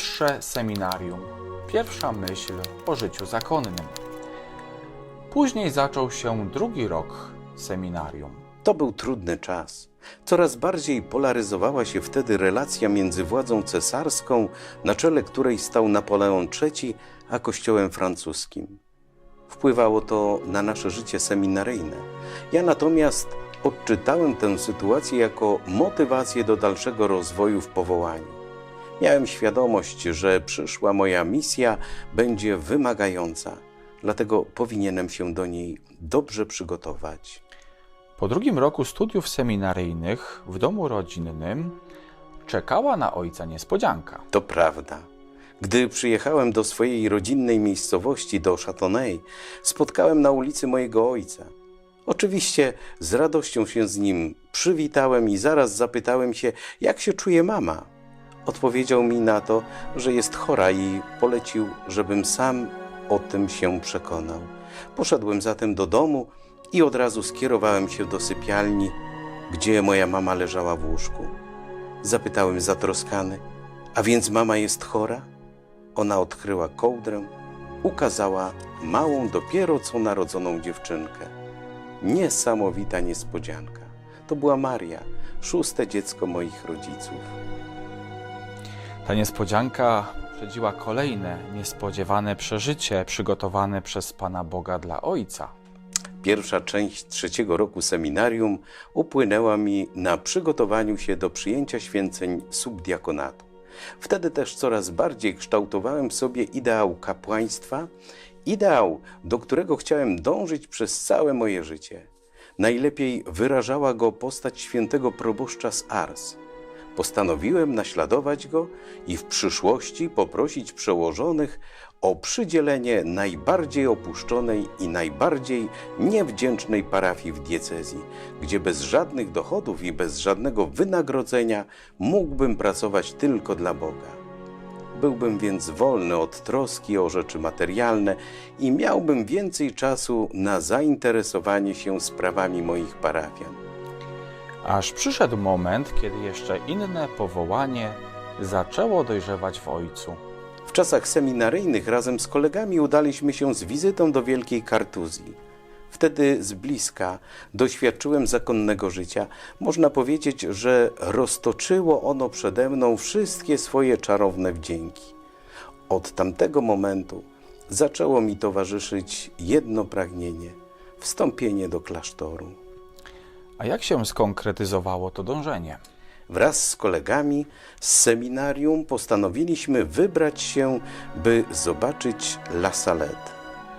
wyższe seminarium. Pierwsza myśl o życiu zakonnym. Później zaczął się drugi rok seminarium. To był trudny czas. Coraz bardziej polaryzowała się wtedy relacja między władzą cesarską, na czele której stał Napoleon III, a kościołem francuskim. Wpływało to na nasze życie seminaryjne. Ja natomiast odczytałem tę sytuację jako motywację do dalszego rozwoju w powołaniu. Miałem świadomość, że przyszła moja misja będzie wymagająca, dlatego powinienem się do niej dobrze przygotować. Po drugim roku studiów seminaryjnych w domu rodzinnym czekała na ojca niespodzianka. To prawda. Gdy przyjechałem do swojej rodzinnej miejscowości, do Châtenay, spotkałem na ulicy mojego ojca. Oczywiście z radością się z nim przywitałem i zaraz zapytałem się, jak się czuje mama. Odpowiedział mi na to, że jest chora i polecił, żebym sam o tym się przekonał. Poszedłem zatem do domu i od razu skierowałem się do sypialni, gdzie moja mama leżała w łóżku. Zapytałem zatroskany, a więc mama jest chora? Ona odkryła kołdrę, ukazała małą, dopiero co narodzoną dziewczynkę. Niesamowita niespodzianka. To była Maria, szóste dziecko moich rodziców. Ta niespodzianka przedziła kolejne niespodziewane przeżycie przygotowane przez Pana Boga dla ojca. Pierwsza część trzeciego roku seminarium upłynęła mi na przygotowaniu się do przyjęcia święceń subdiakonatu. Wtedy też coraz bardziej kształtowałem sobie ideał kapłaństwa, ideał, do którego chciałem dążyć przez całe moje życie. Najlepiej wyrażała go postać świętego proboszcza z Ars. Postanowiłem naśladować go i w przyszłości poprosić przełożonych o przydzielenie najbardziej opuszczonej i najbardziej niewdzięcznej parafii w diecezji, gdzie bez żadnych dochodów i bez żadnego wynagrodzenia mógłbym pracować tylko dla Boga. Byłbym więc wolny od troski o rzeczy materialne i miałbym więcej czasu na zainteresowanie się sprawami moich parafian. Aż przyszedł moment, kiedy jeszcze inne powołanie zaczęło dojrzewać w ojcu. W czasach seminaryjnych razem z kolegami udaliśmy się z wizytą do Wielkiej Kartuzji. Wtedy z bliska doświadczyłem zakonnego życia. Można powiedzieć, że roztoczyło ono przede mną wszystkie swoje czarowne wdzięki. Od tamtego momentu zaczęło mi towarzyszyć jedno pragnienie wstąpienie do klasztoru. A jak się skonkretyzowało to dążenie? Wraz z kolegami z seminarium postanowiliśmy wybrać się, by zobaczyć La Salette.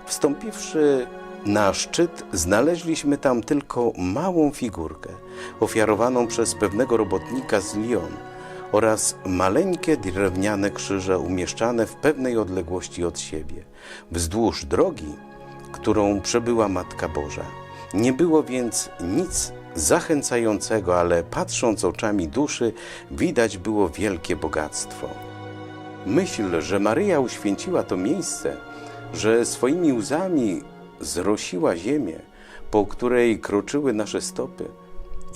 Wstąpiwszy na szczyt, znaleźliśmy tam tylko małą figurkę, ofiarowaną przez pewnego robotnika z Lyon oraz maleńkie drewniane krzyże umieszczane w pewnej odległości od siebie, wzdłuż drogi, którą przebyła Matka Boża. Nie było więc nic zachęcającego, ale patrząc oczami duszy, widać było wielkie bogactwo. Myśl, że Maryja uświęciła to miejsce, że swoimi łzami zrosiła ziemię, po której kroczyły nasze stopy,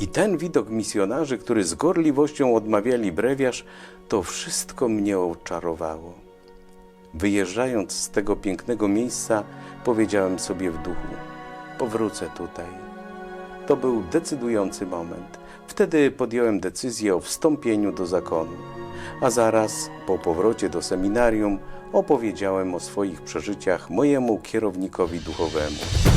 i ten widok misjonarzy, który z gorliwością odmawiali brewiarz, to wszystko mnie oczarowało. Wyjeżdżając z tego pięknego miejsca, powiedziałem sobie w duchu: Powrócę tutaj. To był decydujący moment. Wtedy podjąłem decyzję o wstąpieniu do zakonu, a zaraz po powrocie do seminarium opowiedziałem o swoich przeżyciach mojemu kierownikowi duchowemu.